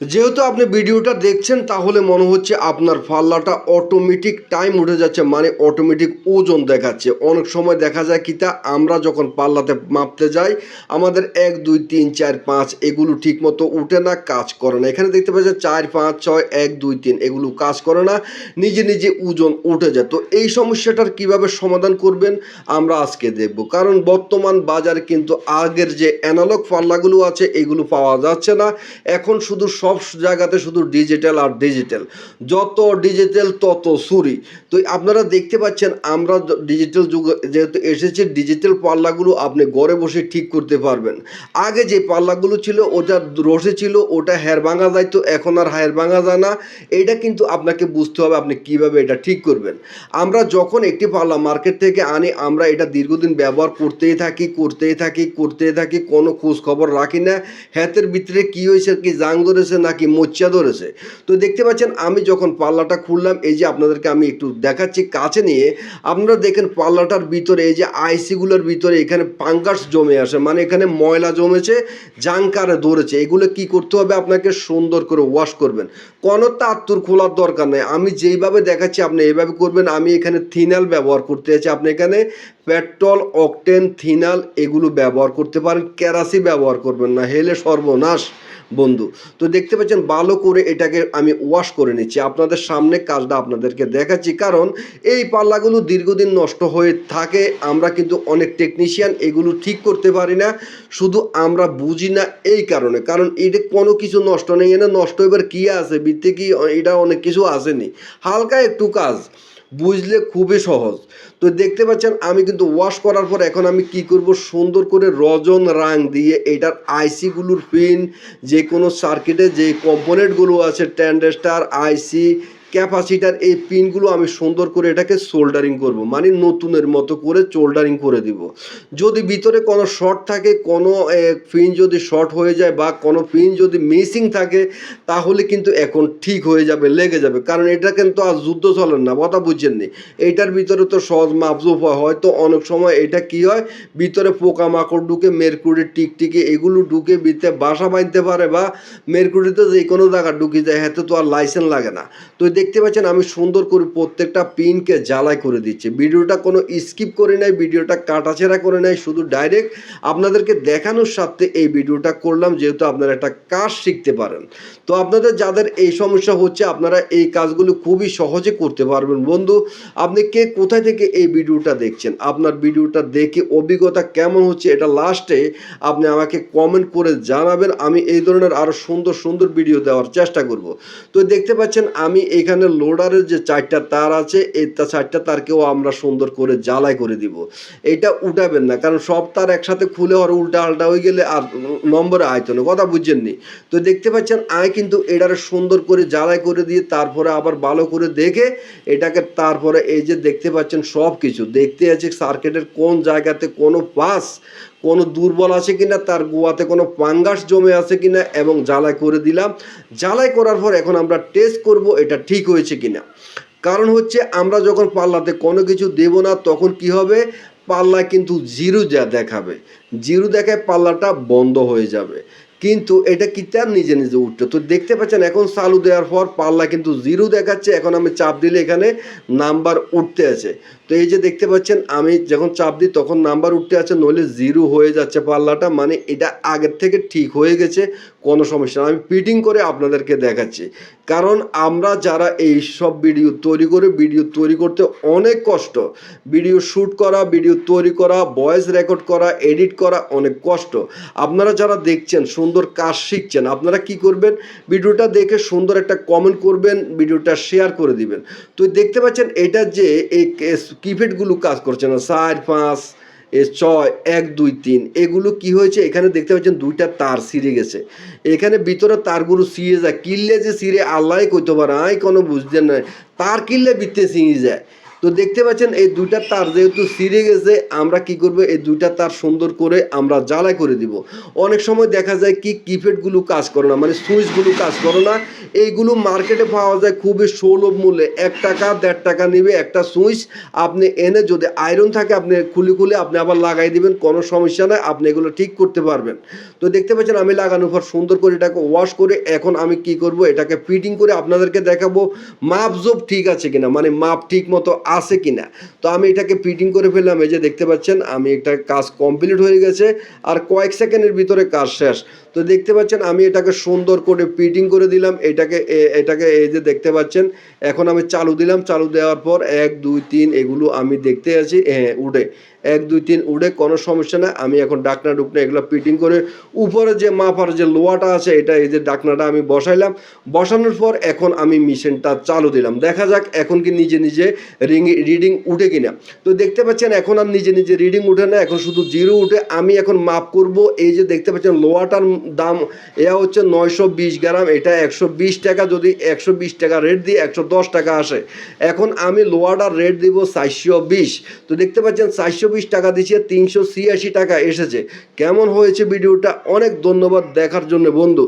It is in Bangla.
যেহেতু আপনি ভিডিওটা দেখছেন, তাহলে মনে হচ্ছে আপনার পাল্লাটা অটোমেটিক টাইম উঠে যাচ্ছে মানে অটোমেটিক ওজন দেখাচ্ছে। অনেক সময় দেখা যায় কি তা, আমরা যখন পাল্লাতে মাপতে যাই, আমাদের এক, দুই, তিন, চার, পাঁচ, এগুলো ঠিক মতো উঠে না, কাজ করে না। এখানে দেখতে পাচ্ছেন চার, পাঁচ, ছয়, এক, দুই, তিন, এগুলো কাজ করে না, নিজে নিজে ওজন উঠে যায়। তো এই সমস্যাটার কীভাবে সমাধান করবেন, আমরা আজকে দেখব। কারণ বর্তমান বাজারে কিন্তু আগের যে অ্যানালগ পাল্লাগুলো আছে, এগুলো পাওয়া যাচ্ছে না। এখন শুধু সব জায়গাতে শুধু ডিজিটাল আর ডিজিটাল যত ডিজিটাল তত চুরি তো আপনারা দেখতে পাচ্ছেন, আমরা ডিজিটাল যুগ যেহেতু এসেছে ডিজিটাল পাল্লাগুলো আপনি ঘরে বসে ঠিক করতে পারবেন। আগে যে পাল্লাগুলো ছিল, ওটা রসে ছিল, ওটা হেয়ার ভাঙা যায় তো এখন আর হেয়ার ভাঙা যায় না। এটা কিন্তু আপনাকে বুঝতে হবে, আপনি কীভাবে এটা ঠিক করবেন। আমরা যখন একটি পাল্লা মার্কেট থেকে আনি, আমরা এটা দীর্ঘদিন ব্যবহার করতেই থাকি করতেই থাকি করতেই থাকি, কোনো খোঁজ খবর রাখি না। হাতের ভিতরে কি হয়েছে, কি জাং ধরেছে নাকি মোচ্চা ধরেছে। তো দেখতে পাচ্ছেন, আমি যখন পাল্লাটা খুললাম, এই যে আপনাদেরকে আমি একটু দেখাচ্ছি কাছে নিয়ে, আপনারা দেখেন পাল্লাটার ভিতরে, এই যে আইসিগুলোর ভিতরে এখানে পাঙ্গাস জমে আসে মানে এখানে ময়লা জমেছে, জাংকারে ধরেছে। এগুলো কি করতে হবে? আপনাকে সুন্দর করে ওয়াশ করবেন। কোনো তাত্তুর খোলার দরকার নেই। আমি যেইভাবে দেখাচ্ছি, আপনি এইভাবে করবেন। আমি এখানে থিনাল ব্যবহার করতে আছি। আপনি এখানে পেট্রোল, অকটেন, থিনাল এগুলো ব্যবহার করতে পারেন। ক্যারাসি ব্যবহার করবেন না। হেলে সর্বনাশ। বন্ধু। তো দেখতে পাচ্ছেন, ভালো করে এটাকে আমি ওয়াশ করে নিচ্ছি। আপনাদের সামনে কাজটা আপনাদেরকে দেখাচ্ছি। কারণ এই পাল্লাগুলো দীর্ঘদিন নষ্ট হয়ে থাকে। আমরা কিন্তু অনেক টেকনিশিয়ান এগুলো ঠিক করতে পারি না। শুধু আমরা বুঝি না এই কারণে। কারণ এটা কোনো কিছু নষ্ট নেই। এনে নষ্ট এবার কী আছে? বৃত্তে কি? এটা অনেক কিছু আসেনি। হালকা একটু কাজ। বুঝলে খুবই সহজ। তো দেখতে পাচ্ছেন, আমি কিন্তু ওয়াশ করার পর এখন আমি কি করব? সুন্দর করে রজন রাং দিয়ে এটার আইসিগুলোর পিন যে কোনো সার্কিটে যে কম্পোনেন্টগুলো আছে ট্যান্ডেস্টার আইসি ক্যাপাসিটার এই পিনগুলো আমি সুন্দর করে এটাকে সোল্ডারিং করব। মানে নতুনের মতো করে সোল্ডারিং করে দিব। যদি ভিতরে কোনো শর্ট থাকে, কোনো পিন যদি শর্ট হয়ে যায় বা কোনো পিন যদি মিসিং থাকে, তাহলে কিন্তু এখন ঠিক হয়ে যাবে, লেগে যাবে। কারণ এটা কিন্তু আর যুদ্ধ চলেন না, কথা বুঝছেননি এইটার ভিতরে তো সহজ মাপজুপ হয়। হয়তো অনেক সময় এটা কি হয়, ভিতরে পোকামাকড় ঢুকে মেরকুড়ি টিকটিকি এগুলো ঢুকে ভিতরে বাসা বাঁধতে পারে বা মেরকুড়িতে যে কোনো জায়গা ঢুকে যায়, হাতে তো আর লাইসেন্স লাগে না। তো দেখতে পাচ্ছেন, আমি সুন্দর করে প্রত্যেকটা পিনকে জ্বালাই করে দিচ্ছি। ভিডিওটা কোনো স্কিপ করে নাই, ভিডিওটা কাটাছেড়া করে নাই, শুধু ডাইরেক্ট আপনাদেরকে দেখানোর সাথে এই ভিডিওটা করলাম, যেহেতু আপনারা একটা কাজ শিখতে পারেন। তো আপনাদের যাদের এই সমস্যা হচ্ছে, আপনারা এই কাজগুলো খুবই সহজে করতে পারবেন। বন্ধু, আপনি কে কোথায় থেকে এই ভিডিওটা দেখছেন? আপনার ভিডিওটা দেখে অভিজ্ঞতা কেমন হচ্ছে, এটা লাস্টে আপনি আমাকে কমেন্ট করে জানাবেন। আমি এই ধরনের আরও সুন্দর সুন্দর ভিডিও দেওয়ার চেষ্টা করব। তো দেখতে পাচ্ছেন, আমি এখানে লোডারের যে চারটা তার আছে, এই চারটা তারকেও আমরা সুন্দর করে জ্বালাই করে দিব। এটা উঠাবেন না, কারণ সব তার একসাথে খুলে আর উল্টা আলটা হয়ে গেলে আর নম্বরে আয়তো না কথা বুঝছেননি তো দেখতে পাচ্ছেন, আয় কিন্তু এটারে সুন্দর করে জ্বালাই করে দিয়ে তারপরে আবার ভালো করে দেখে এটাকে তারপরে এই যে দেখতে পাচ্ছেন সব কিছু দেখতে আছে সার্কিটের কোন জায়গাতে কোনো পাস কোনো দুর্বল আছে কিনা, তার গোয়াতে কোনো পাঙ্গাস জমে আছে কিনা এবং জ্বালাই করে দিলাম। জ্বালাই করার পর এখন আমরা টেস্ট করব এটা ঠিক হয়েছে কিনা। কারণ হচ্ছে আমরা যখন পাল্লাতে কোনো কিছু দেব না, তখন কি হবে? পাল্লা কিন্তু জিরু যা দেখাবে। জিরু দেখায় পাল্লাটা বন্ধ হয়ে যাবে। কিন্তু এটা কি তার নিজে নিজে উঠতো তো দেখতে পাচ্ছেন, এখন চালু দেওয়ার পর পাল্লা কিন্তু জিরো দেখাচ্ছে, এখন আমি চাপ দিলে এখানে নাম্বার উঠতে আছে। তো এই যে দেখতে পাচ্ছেন, আমি যখন চাপ দিই তখন নাম্বার উঠতে আছে, নইলে জিরো হয়ে যাচ্ছে পাল্লাটা মানে এটা আগের থেকে ঠিক হয়ে গেছে। কোনো সমস্যা না। আমি ফিটিং করে আপনাদেরকে দেখাচ্ছি। কারণ আমরা যারা এই সব ভিডিও তৈরি করে ভিডিও তৈরি করতে অনেক কষ্ট। ভিডিও শ্যুট করা ভিডিও তৈরি করা ভয়েস রেকর্ড করা এডিট করা অনেক কষ্ট। আপনারা যারা দেখছেন, সুন্দর কাজ শিখছেন, আপনারা কি করবেন? ভিডিওটা দেখে সুন্দর একটা কমেন্ট করবেন ভিডিওটা শেয়ার করে দিবেন। তো দেখতে পাচ্ছেন, এটা যে এই কিপ্যাডগুলো কাজ করছে না, চার, পাঁচ ছয়, এক, দুই, তিন। এগুলো কি হয়েছে? এখানে দেখতে পাচ্ছেন দুইটা তার সিরে গেছে। এখানে ভিতরে তারগুলো ছিঁড়ে যায়। কিনলে যে সিরে আল্লাহ কইতে পারে আয় কোনো বুঝতে নাই। তার কিললে বিত্তে সিঁড়ে যায়। তো দেখতে পাচ্ছেন, এই দুইটা তার যেহেতু সিরে গেছে, আমরা কি করব? এই দুইটা তার সুন্দর করে আমরা জ্বালাই করে দিব। অনেক সময় দেখা যায় কি, কিপ্যাডগুলো কাজ করে না মানে সুইচগুলো কাজ করে না। এইগুলো মার্কেটে পাওয়া যায় খুবই সুলভ মূল্যে। এক টাকা, দেড় টাকা নেবে একটা সুইচ। আপনি এনে যদি আয়রন থাকে, আপনি খুলে খুলে আপনি আবার লাগাই দিবেন, কোনো সমস্যা নাই, আপনি এগুলো ঠিক করতে পারবেন। তো দেখতে পাচ্ছেন, আমি লাগানোর পর সুন্দর করে এটাকে ওয়াশ করে এখন আমি কি করব? এটাকে ফিটিং করে আপনাদেরকে দেখাবো মাপ জোপ ঠিক আছে কিনা? মানে মাপ ঠিক মতো আছে কিনা। তো আমি এটাকে ফিটিং করে ফেললাম, এই যে দেখতে পাচ্ছেন, আমি এটা কাজ কমপ্লিট হয়ে গেছে, আর কয়েক সেকেন্ডের ভিতরে কাজ শেষ। তো দেখতে পাচ্ছেন, আমি এটাকে সুন্দর করে ফিটিং করে দিলাম, এটাকে এটাকে এই যে দেখতে পাচ্ছেন, এখন আমি চালু দিলাম, চালু দেওয়ার পর এক, দুই, তিন, এগুলো আমি দেখতে আছি হ্যাঁ উঠে। এক, দুই, তিন, উঠে কোনো সমস্যা না আমি এখন ডাকনা ডুকনা এগুলো ফিটিং করে উপরে যে মাপার যে লোয়াটা আছে, এটা এই যে ডাকনাটা আমি বসাইলাম। বসানোর পর এখন আমি মেশিনটা চালু দিলাম। দেখা যাক এখন কি নিজে নিজে রিং রিডিং উঠে কিনা। তো দেখতে পাচ্ছেন, এখন আর নিজে নিজে রিডিং উঠে না, এখন শুধু জিরো উঠে আমি এখন মাপ করব। এই যে দেখতে পাচ্ছেন, লোয়াটার দাম এয়া হচ্ছে নয়শো বিশ গ্রাম, এটা একশো বিশ টাকা, যদি একশো বিশ টাকা রেট দিই, একশো দশ টাকা আসে। এখন আমি লোয়াটার রেট দিব চারশো বিশ। তো দেখতে পাচ্ছেন, চারশো বিশ টাকা দিচ্ছে, তিনশো ছিয়াশি টাকা এসেছে। কেমন হয়েছে ভিডিওটা? অনেক ধন্যবাদ দেখার জন্য, বন্ধু।